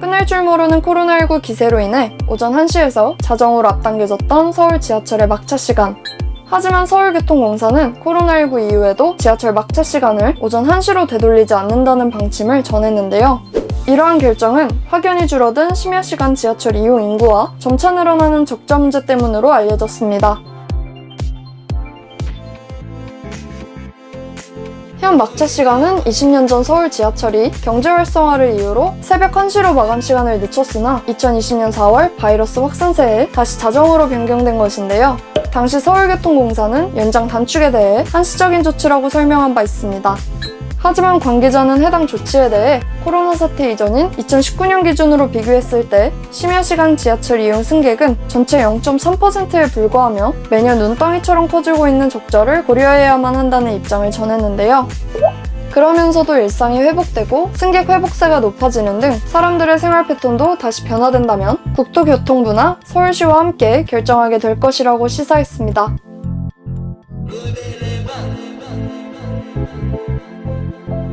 끝날 줄 모르는 코로나19 기세로 인해 오전 1시에서 자정으로 앞당겨졌던 서울 지하철의 막차 시간. 하지만 서울교통공사는 코로나19 이후에도 지하철 막차 시간을 오전 1시로 되돌리지 않는다는 방침을 전했는데요. 이러한 결정은 확연히 줄어든 심야 시간 지하철 이용 인구와 점차 늘어나는 적자 문제 때문으로 알려졌습니다. 현 막차 시간은 20년 전 서울 지하철이 경제 활성화를 이유로 새벽 1시로 마감 시간을 늦췄으나 2020년 4월 바이러스 확산세에 다시 자정으로 변경된 것인데요. 당시 서울교통공사는 연장 단축에 대해 한시적인 조치라고 설명한 바 있습니다. 하지만 관계자는 해당 조치에 대해 코로나 사태 이전인 2019년 기준으로 비교했을 때 심야 시간 지하철 이용 승객은 전체 0.3%에 불과하며 매년 눈덩이처럼 커지고 있는 적자를 고려해야만 한다는 입장을 전했는데요. 그러면서도 일상이 회복되고 승객 회복세가 높아지는 등 사람들의 생활 패턴도 다시 변화된다면 국토교통부나 서울시와 함께 결정하게 될 것이라고 시사했습니다. Thank you.